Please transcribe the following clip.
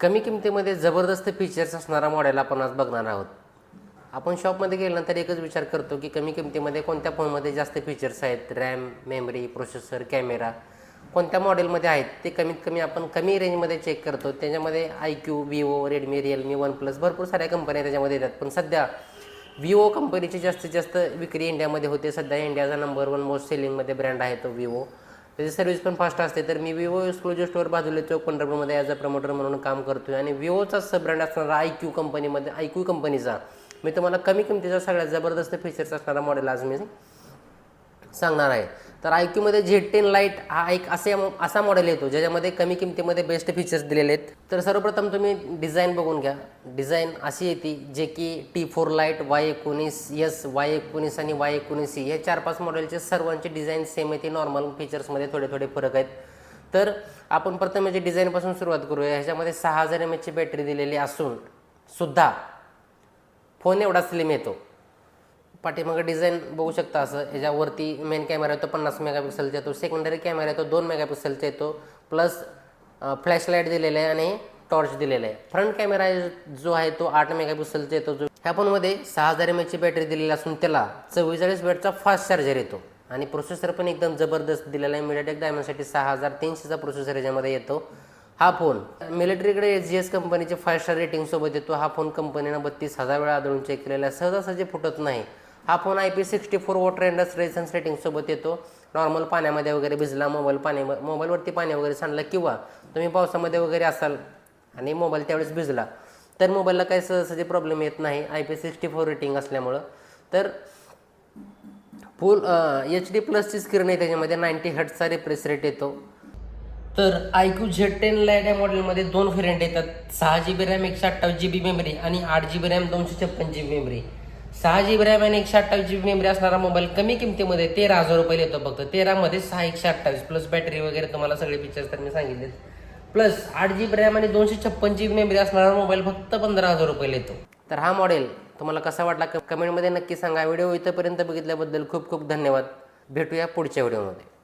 कमी किमतीमध्ये जबरदस्त फीचर्स असणारा मॉडेल आपण आज बघणार आहोत. आपण शॉपमध्ये गेल्यानंतर एकच विचार करतो की कमी किमतीमध्ये कोणत्या फोनमध्ये जास्त फीचर्स आहेत? रॅम मेमरी प्रोसेसर कॅमेरा कोणत्या मॉडेलमध्ये आहेत? ते कमीत कमी आपण कमी रेंजमध्ये चेक करतो. त्याच्यामध्ये iQOO Vivo Redmi Realme OnePlus भरपूर साऱ्या कंपन्या त्याच्यामध्ये येतात. पण सध्या विवो कंपनीची जास्तीत जास्त विक्री इंडियामध्ये होते. सध्या इंडियाचा नंबर वन मोस्ट सेलिंगमध्ये ब्रँड आहे तो विवो त्याची सर्व्हिस पण फास्ट असते. तर मी विवो एक्सक्लुझिव्ह स्टोअर बाजूला चौक पंढरपूरमध्ये ॲज अ प्रमोटर म्हणून काम करतो आहे आणि विवोचा सब ब्रँड असणारा आय क्यू कंपनीमध्ये आय क्यू कंपनीचा मी तुम्हाला कमी किमतीचा सगळ्यात जबरदस्त फीचर्स असणारा मॉडेल आज मी सांगणार आहे. तर आय क्यूमध्ये झेड टेन लाइट हा एक असे असा मॉडेल येतो ज्याच्यामध्ये कमी किमतीमध्ये बेस्ट फीचर्स दिलेले आहेत. तर सर्वप्रथम तुम्ही डिझाईन बघून घ्या. डिझाईन अशी येते जे की टी फोर लाइट वाय एकोणीस एस वाय एकोणीस आणि वाय एकोणीस सी हे चार पाच मॉडेलचे सर्वांचे डिझाईन सेम येते नॉर्मल फीचर्समध्ये थोडे थोडे फरक आहेत. तर आपण प्रथम म्हणजे डिझाईनपासून सुरुवात करूया. ह्याच्यामध्ये सहा हजार एम एचची बॅटरी दिलेली असून सुद्धा फोन एवढा स्लिम येतो. पाठीमागं डिझाईन बघू शकता असं. ह्याच्यावरती मेन कॅमेरा येतो पन्नास मेगापिक्सलचा येतो. सेकंडरी कॅमेरा येतो दोन मेगापिक्सलचा येतो. प्लस फ्लॅशलाईट दिलेलं दिलेला आहे आणि टॉर्च दिलेला आहे. फ्रंट कॅमेरा जो आहे तो आठ मेगापिक्सलचा येतो. जो ह्या फोनमध्ये सहा हजार एम एचची बॅटरी दिलेली असून त्याला चव्वेचाळीस वेटचा फास्ट चार्जर येतो. आणि प्रोसेसर पण एकदम जबरदस्त दिलेला आहे. मीडियाटेक डायमंडसाठी सहा हजार तीनशेचा प्रोसेसर याच्यामध्ये येतो. हा फोन मिलिटरीकडे एच जी एस कंपनीचे फाय स्टार रेटिंगसोबत येतो. हा फोन कंपनीनं बत्तीस हजार वेळा आदळून चेक केलेला आहे. सहजासहजी फुटत नाही. हा phone I P sixty four water ingress resistance रेटिंगसोबत येतो. नॉर्मल पाण्यामध्ये वगैरे भिजला मोबाईल पाणी मोबाईलवरती पाणी वगैरे सांडलं किंवा तुम्ही पावसामध्ये वगैरे असाल आणि मोबाईल त्यावेळेस भिजला तर मोबाईलला काही सहजासहजी प्रॉब्लेम येत नाही. I P sixty four rating असल्यामुळं. तर फुल एच डी प्लसची स्क्रीन आहे त्याच्यामध्ये. नाईन्टी हर्टचा रिप्रेस रेट येतो. तर iQOO Z ten lite या मॉडेलमध्ये दोन व्हेरियंट येतात. सहा जी बी रॅम एकशे अठ्ठावीस जी बी मेमरी आणि आठ जी बी रॅम दोनशे छप्पन जी बी मेमरी सहा जी बी रॅम आणि एकशे अठ्ठावीस जी बी मेमरी असणारा मोबाईल कमी किमतीमध्ये तेरा हजार रुपये येतो फक्त. तेरामध्ये सहा एकशे अठ्ठावीस प्लस बॅटरी वगैरे तुम्हाला सगळे फीचर्स तर मी सांगितले प्लस आठ जी बी रॅम आणि दोनशे छप्पन जी बी मेमरी असणारा मोबाईल फक्त पंधरा हजार रुपये येतो. तर हा मॉडेल तुम्हाला कसा वाटला? क- कमेंटमध्ये नक्की सांगा. व्हिडिओ इथंपर्यंत बघितल्याबद्दल खूप खूप धन्यवाद. भेटूया पुढच्या व्हिडिओमध्ये